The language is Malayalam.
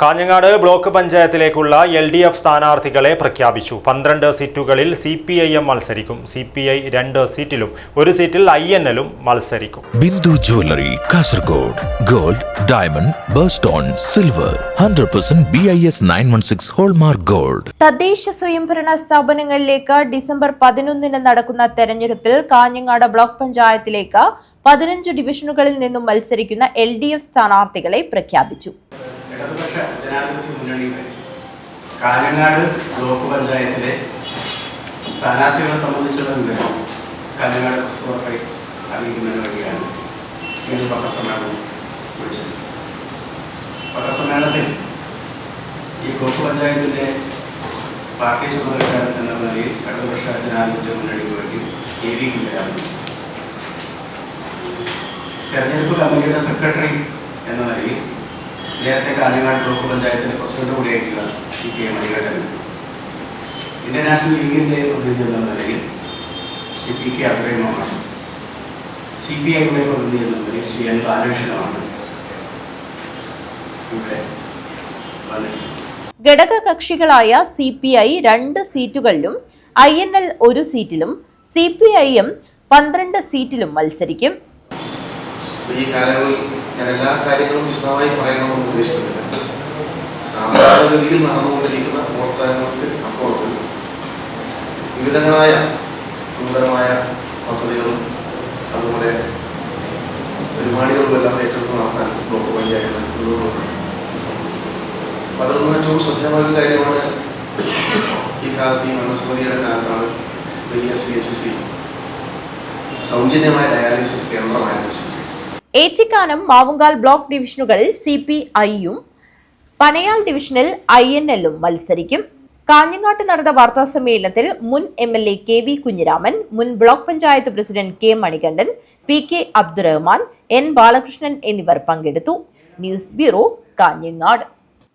കാഞ്ഞങ്ങാട് ബ്ലോക്ക് പഞ്ചായത്തിലേക്കുള്ള എൽ ഡി എഫ് സ്ഥാനാർത്ഥികളെ പ്രഖ്യാപിച്ചു. പന്ത്രണ്ട് സീറ്റുകളിൽ സി പി ഐ എം മത്സരിക്കും. സി പി ഐ രണ്ട് സീറ്റിലും ഒരു സീറ്റിൽ ഐ എൻ എല്ലും മത്സരിക്കും. Bindu jewellery Kasaragod gold diamond birthstone silver hundred percent B I S nine one six hallmark gold. തദ്ദേശ സ്വയംഭരണ സ്ഥാപനങ്ങളിലേക്ക് ഡിസംബർ പതിനൊന്നിന് നടക്കുന്ന തെരഞ്ഞെടുപ്പിൽ കാഞ്ഞങ്ങാട് ബ്ലോക്ക് പഞ്ചായത്തിലേക്ക് പതിനഞ്ച് ഡിവിഷനുകളിൽ നിന്നും മത്സരിക്കുന്ന എൽ ഡി എഫ് സ്ഥാനാർത്ഥികളെ പ്രഖ്യാപിച്ചു. ഇടതുപക്ഷ ജനാധിപത്യ മുന്നണിയുടെ കാഞ്ഞങ്ങാട് ബ്ലോക്ക് പഞ്ചായത്തിലെ സ്ഥാനാർത്ഥികളെ സംബന്ധിച്ചുള്ള വിവരം കാഞ്ഞങ്ങാട് പുസ്തകത്തെ അറിയിക്കുന്നതിന് വേണ്ടിയാണ് ഇന്ന് പത്രസമ്മേളനം വിളിച്ചത്. പത്രസമ്മേളനത്തിൽ ഈ ബ്ലോക്ക് പഞ്ചായത്തിന്റെ പാർട്ടി ചുമതലക്കാരൻ എന്ന നിലയിൽ ഇടതുപക്ഷ ജനാധിപത്യ മുന്നണിക്ക് വേണ്ടി എ വി കുഞ്ഞരാമൻ തെരഞ്ഞെടുപ്പ് കമ്മിറ്റിയുടെ സെക്രട്ടറി എന്ന നിലയിൽ നേരത്തെ കാഞ്ഞങ്ങാട് ബ്ലോക്ക് പഞ്ചായത്തിന്റെ president കൂടിയായിട്ടുള്ള Shri K Manikandan Indian National ലീഗിന്റെ പ്രതിനിധി എന്ന നിലയിൽ ശ്രീ പി കെ അബ്രഹിം മാഷ് സി പി ഐയുടെ പ്രതിനിധി എന്ന നിലയിൽ ശ്രീ എൻ ബാലകൃഷ്ണനാണ് ഇവിടെ ഘടകകക്ഷികളായ ഘടക കക്ഷികളായ സി പി ഐ രണ്ട് സീറ്റുകളിലും ഐ എൻ എൽ ഒരു സീറ്റിലും സി പി ഐ എം പന്ത്രണ്ട് സീറ്റിലും മത്സരിക്കും. ഈ കാലയളവിൽ ഞാൻ എല്ലാ കാര്യങ്ങളും വിശദമായി പറയണമെന്ന് ഉദ്ദേശിക്കുന്നില്ല. സാധാരണഗതിയിൽ നടന്നുകൊണ്ടിരിക്കുന്ന പ്രവർത്തനങ്ങൾക്ക് അപ്പുറത്ത് വിവിധങ്ങളായ ഗുരുതരമായ പദ്ധതികളും അതുപോലെ പരിപാടികളും എല്ലാം ഏറ്റെടുത്ത് നടത്താൻ ബ്ലോക്ക് പഞ്ചായത്ത് മുന്നോട്ട് അപ്പം അതിലൊന്നും ഏറ്റവും ശ്രദ്ധേയമായ ഒരു കാര്യമാണ് ഈ കാലത്ത് ഈ മരണസമിതിയുടെ കാലത്താണ് വലിയ സി എച്ച് സി. സൗജന്യമായ ഡയാലിസിസ് കേന്ദ്രം ഏച്ചിക്കാനം മാവുങ്കാൽ ബ്ലോക്ക് ഡിവിഷനുകളിൽ സി പി ഐയും പനയാൽ ഡിവിഷനിൽ ഐ എൻ എല്ലും മത്സരിക്കും. കാഞ്ഞങ്ങാട്ട് നടന്ന വാർത്താ സമ്മേളനത്തിൽ മുൻ M L A K V Kunhiraman മുൻ block panchayat president K Manikandan P K Abdurahman N Balakrishnan എന്നിവർ പങ്കെടുത്തു. News bureau Kanhangad.